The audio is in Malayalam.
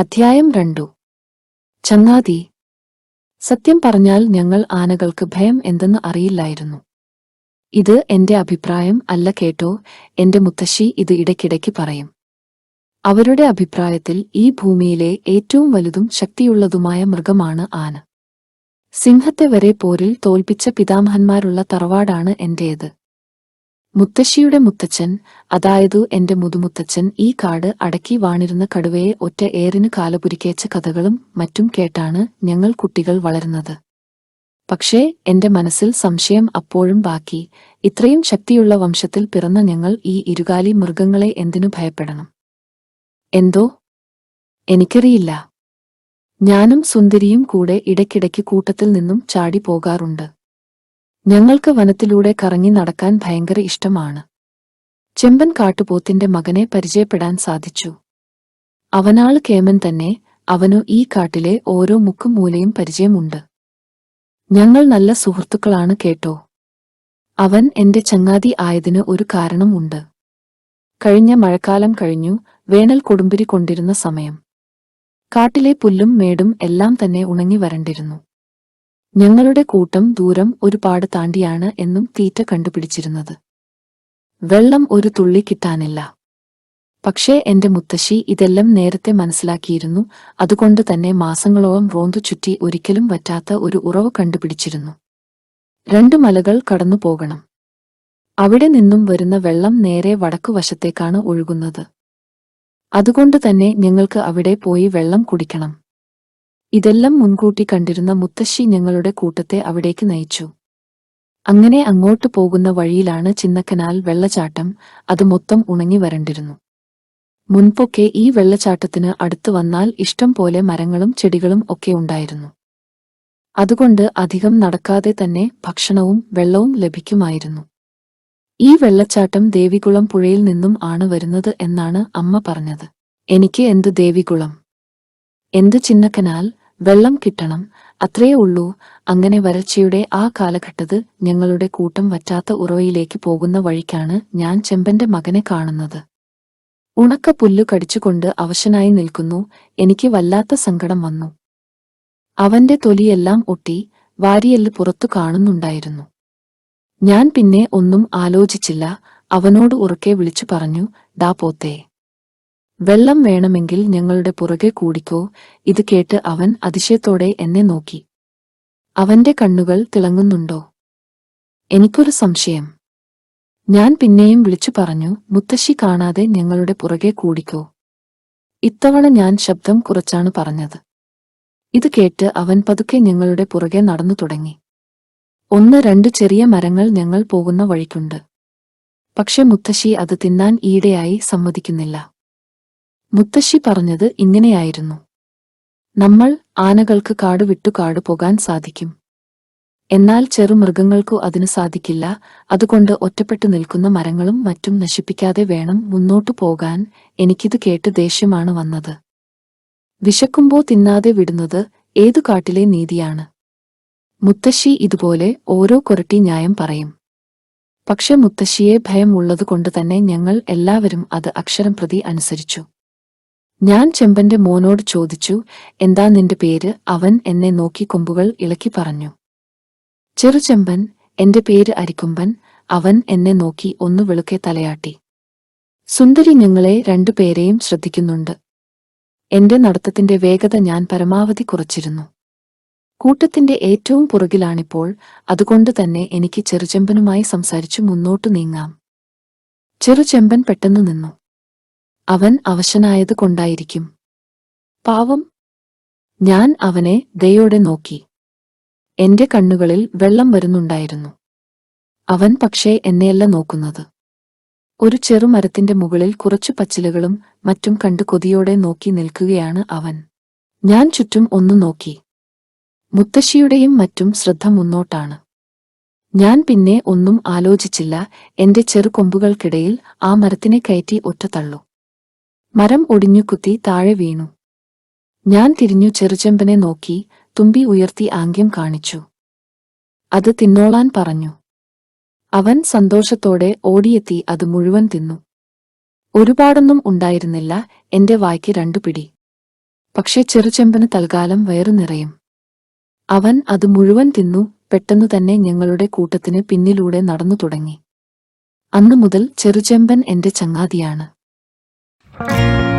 അധ്യായം രണ്ടു. ചങ്ങാതി സത്യം പറഞ്ഞാൽ ഞങ്ങൾ ആനകൾക്ക് ഭയം എന്തെന്ന് അറിയില്ലായിരുന്നു. ഇത് എന്റെ അഭിപ്രായം അല്ല കേട്ടോ എന്റെ മുത്തശ്ശി ഇത് ഇടയ്ക്കിടയ്ക്ക് പറയും. അവരുടെ അഭിപ്രായത്തിൽ ഈ ഭൂമിയിലെ ഏറ്റവും വലുതും ശക്തിയുള്ളതുമായ മൃഗമാണ് ആന. സിംഹത്തെ വരെ പോരിൽ തോൽപ്പിച്ച പിതാമഹന്മാരുള്ള തറവാടാണ് എന്റേത്. മുത്തശ്ശിയുടെ മുത്തച്ഛൻ അതായത് എന്റെ മുതുമുത്തച്ഛൻ ഈ കാട് അടക്കി വാണിരുന്ന കടുവയെ ഒറ്റ ഏറിന് കാലപുരിക്കേച്ച കഥകളും മറ്റും കേട്ടാണ് ഞങ്ങൾ കുട്ടികൾ വളരുന്നത്. പക്ഷേ എന്റെ മനസ്സിൽ സംശയം അപ്പോഴും ബാക്കി. ഇത്രയും ശക്തിയുള്ള വംശത്തിൽ പിറന്ന ഞങ്ങൾ ഈ ഇരുകാലി മൃഗങ്ങളെ എന്തിനു ഭയപ്പെടണം? എന്തോ? എനിക്കറിയില്ല. ഞാനും സുന്ദരിയും കൂടെ ഇടയ്ക്കിടയ്ക്ക് കൂട്ടത്തിൽ നിന്നും ചാടി പോകാറുണ്ട്. ഞങ്ങൾക്ക് വനത്തിലൂടെ കറങ്ങി നടക്കാൻ ഭയങ്കര ഇഷ്ടമാണ്. ചെമ്പൻ കാട്ടുപോത്തിന്റെ മകനെ പരിചയപ്പെടാൻ സാധിച്ചു. അവനാൾ കേമൻ തന്നെ അവനു ഈ കാട്ടിലെ ഓരോ മുക്കും മൂലയും പരിചയമുണ്ട്. ഞങ്ങൾ നല്ല സുഹൃത്തുക്കളാണ് കേട്ടോ. അവൻ എന്റെ ചങ്ങാതി ആയതിന് ഒരു കാരണമുണ്ട്. കഴിഞ്ഞ മഴക്കാലം കഴിഞ്ഞു വേനൽ കൊടുമ്പിരി കൊണ്ടിരുന്ന സമയം. കാട്ടിലെ പുല്ലും മേടും എല്ലാം തന്നെ ഉണങ്ങി വരണ്ടിരുന്നു. ഞങ്ങളുടെ കൂട്ടം ദൂരം ഒരുപാട് താണ്ടിയാണ് എന്നും തീറ്റ കണ്ടുപിടിച്ചിരുന്നത്. വെള്ളം ഒരു തുള്ളി കിട്ടാനില്ല. പക്ഷേ എന്റെ മുത്തശ്ശി ഇതെല്ലാം നേരത്തെ മനസ്സിലാക്കിയിരുന്നു. അതുകൊണ്ട് തന്നെ മാസങ്ങളോളം റോന്തു ചുറ്റി ഒരിക്കലും വറ്റാത്ത ഒരു ഉറവ് കണ്ടുപിടിച്ചിരുന്നു. രണ്ടു മലകൾ കടന്നു പോകണം. അവിടെ നിന്നും വരുന്ന വെള്ളം നേരെ വടക്കുവശത്തേക്കാണ് ഒഴുകുന്നത്. അതുകൊണ്ട് തന്നെ ഞങ്ങൾക്ക് അവിടെ പോയി വെള്ളം കുടിക്കണം. ഇതെല്ലാം മുൻകൂട്ടി കണ്ടിരുന്ന മുത്തശ്ശി ഞങ്ങളുടെ കൂട്ടത്തെ അവിടേക്ക് നയിച്ചു. അങ്ങനെ അങ്ങോട്ട് പോകുന്ന വഴിയിലാണ് ചിന്നക്കനാൽ വെള്ളച്ചാട്ടം അത് മൊത്തം ഉണങ്ങി വരണ്ടിരുന്നു. മുൻപൊക്കെ ഈ വെള്ളച്ചാട്ടത്തിന് അടുത്തു വന്നാൽ ഇഷ്ടം പോലെ മരങ്ങളും ചെടികളും ഒക്കെ ഉണ്ടായിരുന്നു. അതുകൊണ്ട് അധികം നടക്കാതെ തന്നെ ഭക്ഷണവും വെള്ളവും ലഭിക്കുമായിരുന്നു. ഈ വെള്ളച്ചാട്ടം ദേവികുളം പുഴയിൽ നിന്നും ആണ് വരുന്നത് എന്നാണ് അമ്മ പറഞ്ഞത്. എനിക്ക് എന്ത് ദേവികുളം? എന്ത് ചിന്നക്കനാൽ? വെള്ളം കിട്ടണം. അത്രയേ ഉള്ളൂ. അങ്ങനെ വരൾച്ചയുടെ ആ കാലഘട്ടത്ത് ഞങ്ങളുടെ കൂട്ടം വറ്റാത്ത ഉറവയിലേക്ക് പോകുന്ന വഴിക്കാണ് ഞാൻ ചെമ്പന്റെ മകനെ കാണുന്നത്. ഉണക്ക പുല്ലു കടിച്ചുകൊണ്ട് അവശനായി നിൽക്കുന്നു. എനിക്ക് വല്ലാത്ത സങ്കടം വന്നു. അവന്റെ തൊലിയെല്ലാം ഒട്ടി വാരിയെല്ല് പുറത്തു കാണുന്നുണ്ടായിരുന്നു. ഞാൻ പിന്നെ ഒന്നും ആലോചിച്ചില്ല. അവനോട് ഉറക്കെ വിളിച്ചു പറഞ്ഞു ഡാ പോത്തേ. വെള്ളം വേണമെങ്കിൽ ഞങ്ങളുടെ പുറകെ കൂടിക്കോ? ഇത് കേട്ട് അവൻ അതിശയത്തോടെ എന്നെ നോക്കി. അവന്റെ കണ്ണുകൾ തിളങ്ങുന്നുണ്ടോ? എനിക്കൊരു സംശയം. ഞാൻ പിന്നെയും വിളിച്ചു പറഞ്ഞു മുത്തശ്ശി കാണാതെ ഞങ്ങളുടെ പുറകെ കൂടിക്കോ? ഇത്തവണ ഞാൻ ശബ്ദം കുറച്ചാണ് പറഞ്ഞത്. ഇത് കേട്ട് അവൻ പതുക്കെ ഞങ്ങളുടെ പുറകെ നടന്നു തുടങ്ങി. ഒന്ന് രണ്ട് ചെറിയ മരങ്ങൾ ഞങ്ങൾ പോകുന്ന വഴിക്കുണ്ട്. പക്ഷെ മുത്തശ്ശി അത് തിന്നാൻ ഈടെയായി സമ്മതിക്കുന്നില്ല. മുത്തശ്ശി പറഞ്ഞത് ഇങ്ങനെയായിരുന്നു. നമ്മൾ ആനകൾക്ക് കാട് വിട്ടു കാട് പോകാൻ സാധിക്കും. എന്നാൽ ചെറുമൃഗങ്ങൾക്കു അതിനു സാധിക്കില്ല. അതുകൊണ്ട് ഒറ്റപ്പെട്ടു നിൽക്കുന്ന മരങ്ങളും മറ്റും നശിപ്പിക്കാതെ വേണം മുന്നോട്ടു പോകാൻ. എനിക്കിത് കേട്ട് ദേഷ്യമാണ് വന്നത്. വിശക്കുമ്പോ തിന്നാതെ വിടുന്നത് ഏതു കാട്ടിലെ നീതിയാണ്. മുത്തശ്ശി ഇതുപോലെ ഓരോ കൊരട്ടി ന്യായം പറയും. പക്ഷെ മുത്തശ്ശിയെ ഭയം ഉള്ളതുകൊണ്ട് തന്നെ ഞങ്ങൾ എല്ലാവരും അത് അക്ഷരം പ്രതി അനുസരിച്ചു. ഞാൻ ചെമ്പന്റെ മോനോട് ചോദിച്ചു എന്താ നിന്റെ പേര്? അവൻ എന്നെ നോക്കി കൊമ്പുകൾ ഇളക്കി പറഞ്ഞു. ചെറുചെമ്പൻ എന്റെ പേര് അരിക്കുമ്പൻ അവൻ എന്നെ നോക്കി ഒന്ന് വിളുക്കെ തലയാട്ടി. സുന്ദരി ഞങ്ങളെ രണ്ടുപേരെയും ശ്രദ്ധിക്കുന്നുണ്ട്. എന്റെ നടത്തത്തിന്റെ വേഗത ഞാൻ പരമാവധി കുറച്ചിരുന്നു. കൂട്ടത്തിന്റെ ഏറ്റവും പുറകിലാണിപ്പോൾ അതുകൊണ്ട് തന്നെ എനിക്ക് ചെറുചെമ്പനുമായി സംസാരിച്ചു മുന്നോട്ടു നീങ്ങാം. ചെറുചെമ്പൻ പെട്ടെന്ന് നിന്നു. അവൻ അവശനായത് കൊണ്ടായിരിക്കും. പാവം. ഞാൻ അവനെ ദയോടെ നോക്കി. എന്റെ കണ്ണുകളിൽ വെള്ളം വരുന്നുണ്ടായിരുന്നു. അവൻ പക്ഷേ എന്നെയല്ല നോക്കുന്നത്. ഒരു ചെറുമരത്തിന്റെ മുകളിൽ കുറച്ചു പച്ചിലകളും മറ്റും കണ്ട് കൊതിയോടെ നോക്കി നിൽക്കുകയാണ് അവൻ. ഞാൻ ചുറ്റും ഒന്നു നോക്കി. മുത്തശ്ശിയുടെയും മറ്റും ശ്രദ്ധ മുന്നോട്ടാണ്. ഞാൻ പിന്നെ ഒന്നും ആലോചിച്ചില്ല. എന്റെ ചെറുകൊമ്പുകൾക്കിടയിൽ ആ മരത്തിനെ കയറ്റി ഒറ്റ തള്ളു. മരം ഒടിഞ്ഞു കുത്തി താഴെ വീണു. ഞാൻ തിരിഞ്ഞു ചെറുചെമ്പനെ നോക്കി തുമ്പി ഉയർത്തി ആംഗ്യം കാണിച്ചു. അത് തിന്നോളാൻ പറഞ്ഞു. അവൻ സന്തോഷത്തോടെ ഓടിയെത്തി അത് മുഴുവൻ തിന്നു. ഒരുപാടൊന്നും ഉണ്ടായിരുന്നില്ല എന്റെ വായ്ക്ക് രണ്ടു പിടി പക്ഷെ ചെറുചെമ്പന് തൽക്കാലം വയറു നിറയും. അവൻ അത് മുഴുവൻ തിന്നു പെട്ടെന്നു തന്നെ ഞങ്ങളുടെ കൂട്ടത്തിന് പിന്നിലൂടെ നടന്നു തുടങ്ങി. അന്നു മുതൽ ചെറുചെമ്പൻ എന്റെ ചങ്ങാതിയാണ്. oh